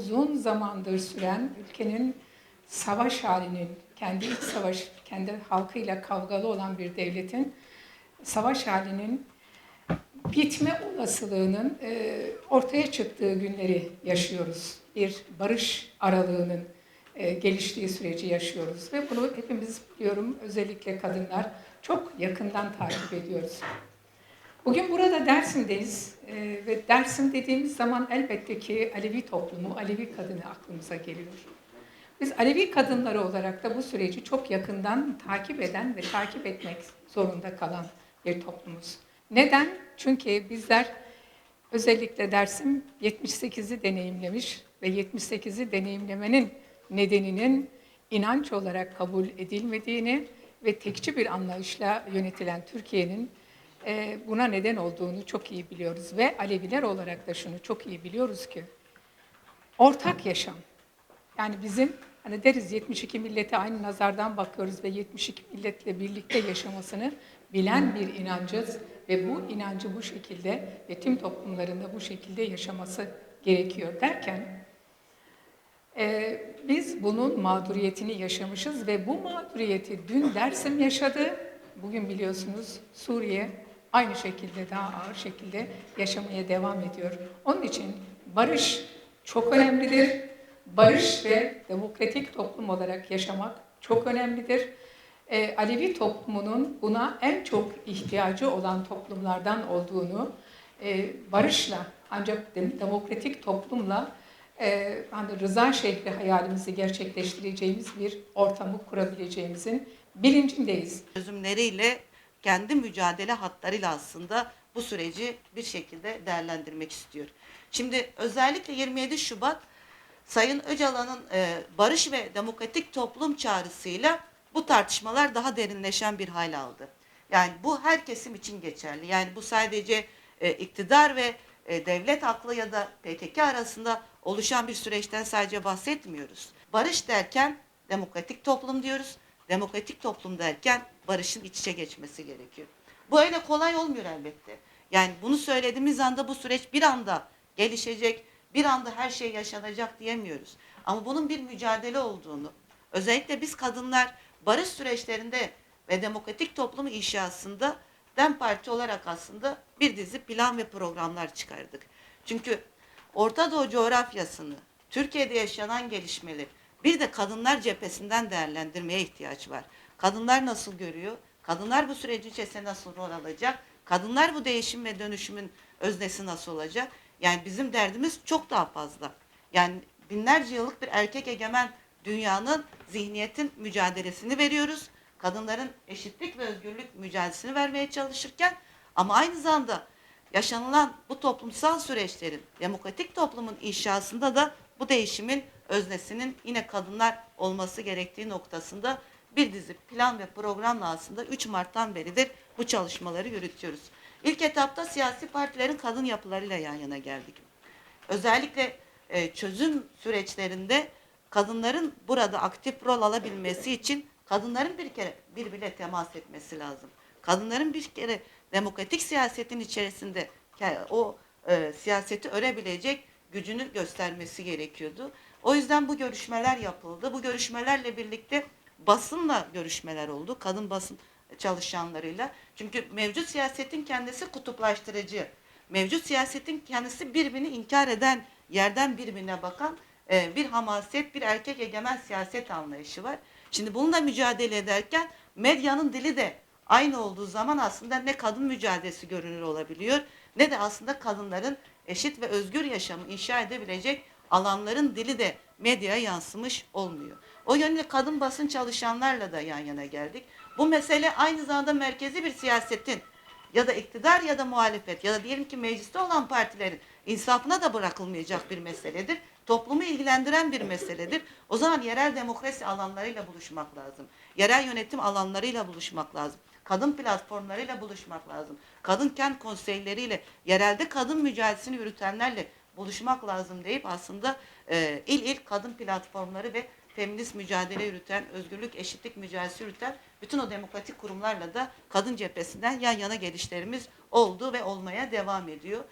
uzun zamandır süren ülkenin savaş halinin, kendi iç savaş, kendi halkıyla kavgalı olan bir devletin savaş halinin bitme olasılığının e, ortaya çıktığı günleri yaşıyoruz. Bir barış aralığının e, geliştiği süreci yaşıyoruz ve bunu hepimiz biliyorum özellikle kadınlar çok yakından takip ediyoruz. Bugün burada Dersim'deyiz e, ve Dersim dediğimiz zaman elbette ki Alevi toplumu, Alevi kadını aklımıza geliyor. Biz Alevi kadınları olarak da bu süreci çok yakından takip eden ve takip etmek zorunda kalan bir toplumuz. Neden? Çünkü bizler özellikle Dersim 78'i deneyimlemiş ve 78'i deneyimlemenin nedeninin inanç olarak kabul edilmediğini ve tekçi bir anlayışla yönetilen Türkiye'nin e, buna neden olduğunu çok iyi biliyoruz ve Aleviler olarak da şunu çok iyi biliyoruz ki ortak yaşam. Yani bizim hani deriz 72 millete aynı nazardan bakıyoruz ve 72 milletle birlikte yaşamasını bilen bir inancız ve bu inancı bu şekilde ve tüm toplumlarında bu şekilde yaşaması gerekiyor derken e, biz bunun mağduriyetini yaşamışız ve bu mağduriyeti dün Dersim yaşadı, bugün biliyorsunuz Suriye aynı şekilde daha ağır şekilde yaşamaya devam ediyor. Onun için barış çok önemlidir. Barış ve demokratik toplum olarak yaşamak çok önemlidir. Ee, Alevi toplumunun buna en çok ihtiyacı olan toplumlardan olduğunu, e, barışla ancak demokratik toplumla e, hani rıza şehri hayalimizi gerçekleştireceğimiz bir ortamı kurabileceğimizin bilincindeyiz. çözümleriyle kendi mücadele hatlarıyla aslında bu süreci bir şekilde değerlendirmek istiyor. Şimdi özellikle 27 Şubat Sayın Öcalan'ın e, barış ve demokratik toplum çağrısıyla bu tartışmalar daha derinleşen bir hal aldı. Yani bu her kesim için geçerli. Yani bu sadece e, iktidar ve e, devlet aklı ya da PKK arasında oluşan bir süreçten sadece bahsetmiyoruz. Barış derken demokratik toplum diyoruz. Demokratik toplum derken barışın iç içe geçmesi gerekiyor. Bu öyle kolay olmuyor elbette. Yani bunu söylediğimiz anda bu süreç bir anda gelişecek, bir anda her şey yaşanacak diyemiyoruz. Ama bunun bir mücadele olduğunu, özellikle biz kadınlar barış süreçlerinde ve demokratik toplum inşasında DEM Parti olarak aslında bir dizi plan ve programlar çıkardık. Çünkü Orta Doğu coğrafyasını, Türkiye'de yaşanan gelişmeleri, bir de kadınlar cephesinden değerlendirmeye ihtiyaç var. Kadınlar nasıl görüyor? Kadınlar bu sürecin içerisinde nasıl rol alacak? Kadınlar bu değişim ve dönüşümün öznesi nasıl olacak? Yani bizim derdimiz çok daha fazla. Yani binlerce yıllık bir erkek egemen dünyanın zihniyetin mücadelesini veriyoruz. Kadınların eşitlik ve özgürlük mücadelesini vermeye çalışırken ama aynı zamanda yaşanılan bu toplumsal süreçlerin demokratik toplumun inşasında da bu değişimin öznesinin yine kadınlar olması gerektiği noktasında bir dizi plan ve programla aslında 3 Mart'tan beridir bu çalışmaları yürütüyoruz. İlk etapta siyasi partilerin kadın yapılarıyla yan yana geldik. Özellikle e, çözüm süreçlerinde kadınların burada aktif rol alabilmesi için kadınların bir kere birbirine temas etmesi lazım. Kadınların bir kere demokratik siyasetin içerisinde o e, siyaseti örebilecek gücünü göstermesi gerekiyordu. O yüzden bu görüşmeler yapıldı. Bu görüşmelerle birlikte basınla görüşmeler oldu. Kadın basın çalışanlarıyla. Çünkü mevcut siyasetin kendisi kutuplaştırıcı. Mevcut siyasetin kendisi birbirini inkar eden, yerden birbirine bakan e, bir hamaset, bir erkek egemen siyaset anlayışı var. Şimdi bununla mücadele ederken medyanın dili de aynı olduğu zaman aslında ne kadın mücadelesi görünür olabiliyor ne de aslında kadınların eşit ve özgür yaşamı inşa edebilecek alanların dili de medyaya yansımış olmuyor. O yönde kadın basın çalışanlarla da yan yana geldik. Bu mesele aynı zamanda merkezi bir siyasetin ya da iktidar ya da muhalefet ya da diyelim ki mecliste olan partilerin insafına da bırakılmayacak bir meseledir. Toplumu ilgilendiren bir meseledir. O zaman yerel demokrasi alanlarıyla buluşmak lazım. Yerel yönetim alanlarıyla buluşmak lazım. Kadın platformlarıyla buluşmak lazım. Kadın kent konseyleriyle, yerelde kadın mücadelesini yürütenlerle buluşmak lazım deyip aslında e, il il kadın platformları ve feminist mücadele yürüten, özgürlük, eşitlik mücadelesi yürüten bütün o demokratik kurumlarla da kadın cephesinden yan yana gelişlerimiz oldu ve olmaya devam ediyor.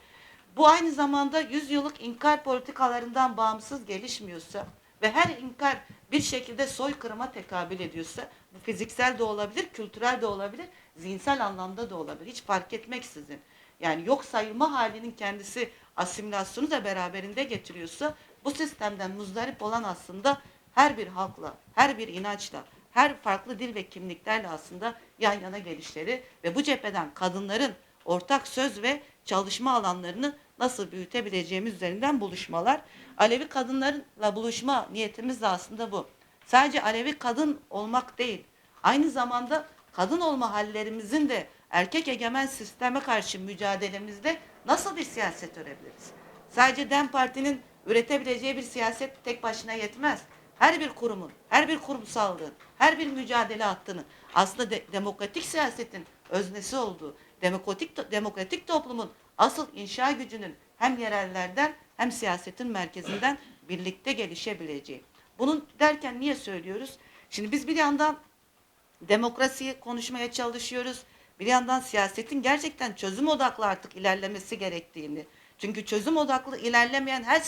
bu aynı zamanda 100 yıllık inkar politikalarından bağımsız gelişmiyorsa ve her inkar bir şekilde soykırıma tekabül ediyorsa bu fiziksel de olabilir, kültürel de olabilir, zihinsel anlamda da olabilir. Hiç fark etmeksizin. Yani yok sayılma halinin kendisi asimilasyonu da beraberinde getiriyorsa bu sistemden muzdarip olan aslında her bir halkla, her bir inançla, her farklı dil ve kimliklerle aslında yan yana gelişleri ve bu cepheden kadınların ortak söz ve çalışma alanlarını nasıl büyütebileceğimiz üzerinden buluşmalar. Alevi kadınlarla buluşma niyetimiz de aslında bu. Sadece Alevi kadın olmak değil, aynı zamanda kadın olma hallerimizin de erkek egemen sisteme karşı mücadelemizde nasıl bir siyaset örebiliriz? Sadece DEM Parti'nin üretebileceği bir siyaset tek başına yetmez. Her bir kurumun, her bir kurumsallığın, her bir mücadele hattının aslında de- demokratik siyasetin öznesi olduğu, demokratik demokratik toplumun asıl inşa gücünün hem yerellerden hem siyasetin merkezinden birlikte gelişebileceği. Bunu derken niye söylüyoruz? Şimdi biz bir yandan demokrasiyi konuşmaya çalışıyoruz. Bir yandan siyasetin gerçekten çözüm odaklı artık ilerlemesi gerektiğini. Çünkü çözüm odaklı ilerlemeyen her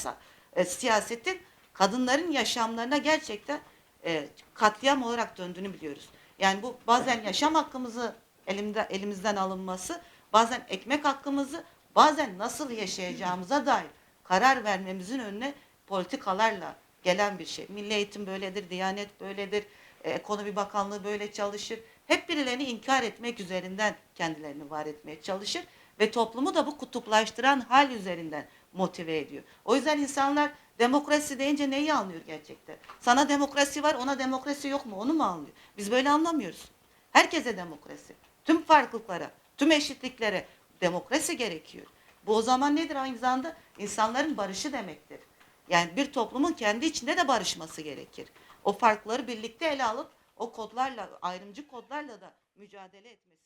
e, siyasetin kadınların yaşamlarına gerçekten e, katliam olarak döndüğünü biliyoruz. Yani bu bazen yaşam hakkımızı elimde, elimizden alınması, bazen ekmek hakkımızı, bazen nasıl yaşayacağımıza dair karar vermemizin önüne politikalarla gelen bir şey. Milli eğitim böyledir, Diyanet böyledir, Ekonomi Bakanlığı böyle çalışır. Hep birilerini inkar etmek üzerinden kendilerini var etmeye çalışır ve toplumu da bu kutuplaştıran hal üzerinden motive ediyor. O yüzden insanlar demokrasi deyince neyi anlıyor gerçekten? Sana demokrasi var, ona demokrasi yok mu? Onu mu anlıyor? Biz böyle anlamıyoruz. Herkese demokrasi. Tüm farklılıklara, tüm eşitliklere demokrasi gerekiyor. Bu o zaman nedir aynı zamanda? İnsanların barışı demektir. Yani bir toplumun kendi içinde de barışması gerekir. O farkları birlikte ele alıp o kodlarla, ayrımcı kodlarla da mücadele etmesi.